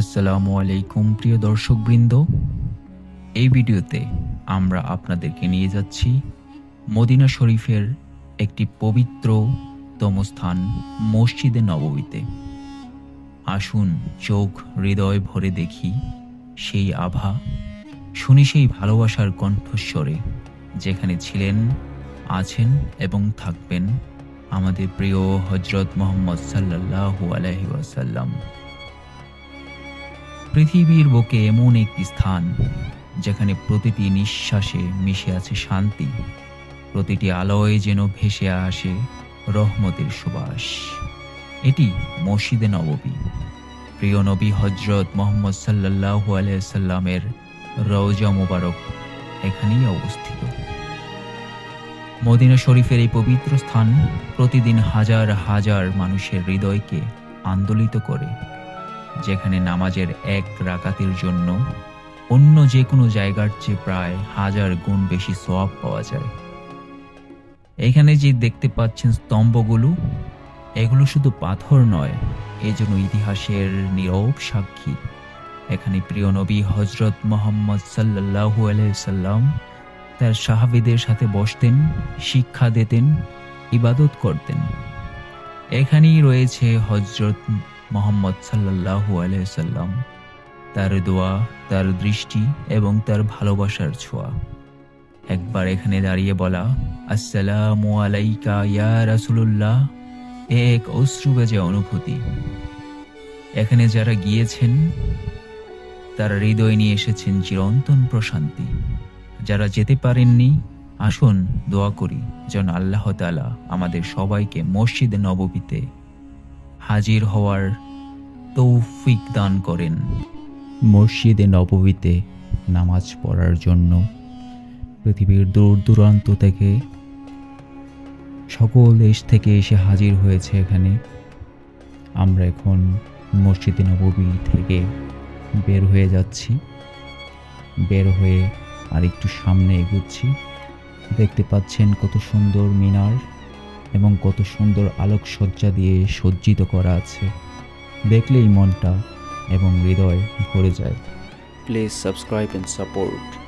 আসসালামু আলাইকুম, প্রিয় দর্শকবৃন্দ। এই ভিডিওতে আমরা আপনাদেরকে নিয়ে যাচ্ছি মদিনা শরীফের একটি পবিত্রতম স্থান, মসজিদে নববীতে। আসুন চোখ, হৃদয় ভরে দেখি সেই আভা। শুনি সেই ভালোবাসার কণ্ঠস্বরে, যেখানে ছিলেন, আছেন এবং থাকবেন আমাদের প্রিয় হজরত মোহাম্মদ সাল্লাল্লাহু আলাইহি ওয়াসাল্লাম। পৃথিবীর বুকে এমন একটি স্থান, যেখানে প্রতিটি নিঃশ্বাসে মিশে আছে শান্তি। প্রতিটি আলোয় যেন ভেসে আসে রহমতের সুবাস। এটি মসজিদে নববী। প্রিয় নবী হজরত মোহাম্মদ সাল্লাল্লাহু আলাইসাল্লামের রওজা মোবারক এখানেই অবস্থিত। মদিনা শরীফের এই পবিত্র স্থান প্রতিদিন হাজার হাজার মানুষের হৃদয়কে আন্দোলিত করে। যেখানে নামাজের এক রাকাতের জন্য অন্য যে কোনো জায়গার চেয়ে প্রায় হাজার গুণ বেশি সোয়াব পাওয়া যায়। এখানে যে দেখতে পাচ্ছেন স্তম্ভগুলো, এগুলো শুধু পাথর নয় এই জন্য ইতিহাসের নীরব সাক্ষী। এখানে প্রিয় নবী হজরত মোহাম্মদ সাল্লাহু আলাইসাল্লাম তার সাহাবিদের সাথে বসতেন, শিক্ষা দিতেন, ইবাদত করতেন। এখানেই রয়েছে হজরত মোহাম্মদ সাল্লাহু আলাইসাল্লাম তার দোয়া, তার দৃষ্টি এবং তার ভালোবাসার ছোঁয়া। একবার এখানে দাঁড়িয়ে বলা, আসসালামু আলাইকা ইয়া রাসুলুল্লাহ। এক অশ্রু বেজে অনুভূতি। এখানে যারা গিয়েছেন, তারা হৃদয় নিয়ে এসেছেন চিরন্তন প্রশান্তি। যারা যেতে পারেননি, আসুন দোয়া করি, যেন আল্লাহ তালা আমাদের সবাইকে মসজিদে নববীতে হাজির হওয়ার তৌফিক দান করেন। মসজিদে নববীতে নামাজ পড়ার জন্য পৃথিবীর দূর দূরান্ত থেকে সকল দেশ থেকে এসে হাজির হয়েছে এখানে। আমরা এখন মসজিদে নববী থেকে বের হয়ে যাচ্ছি। বের হয়ে আর একটু সামনে এগুচ্ছি। দেখতে পাচ্ছেন কত সুন্দর মিনার। এবং কত সুন্দর আলোকসজ্জা দিয়ে সজ্জিত করা আছে। দেখলেই মনটা এবং হৃদয় ভরে যায়। Please subscribe and support.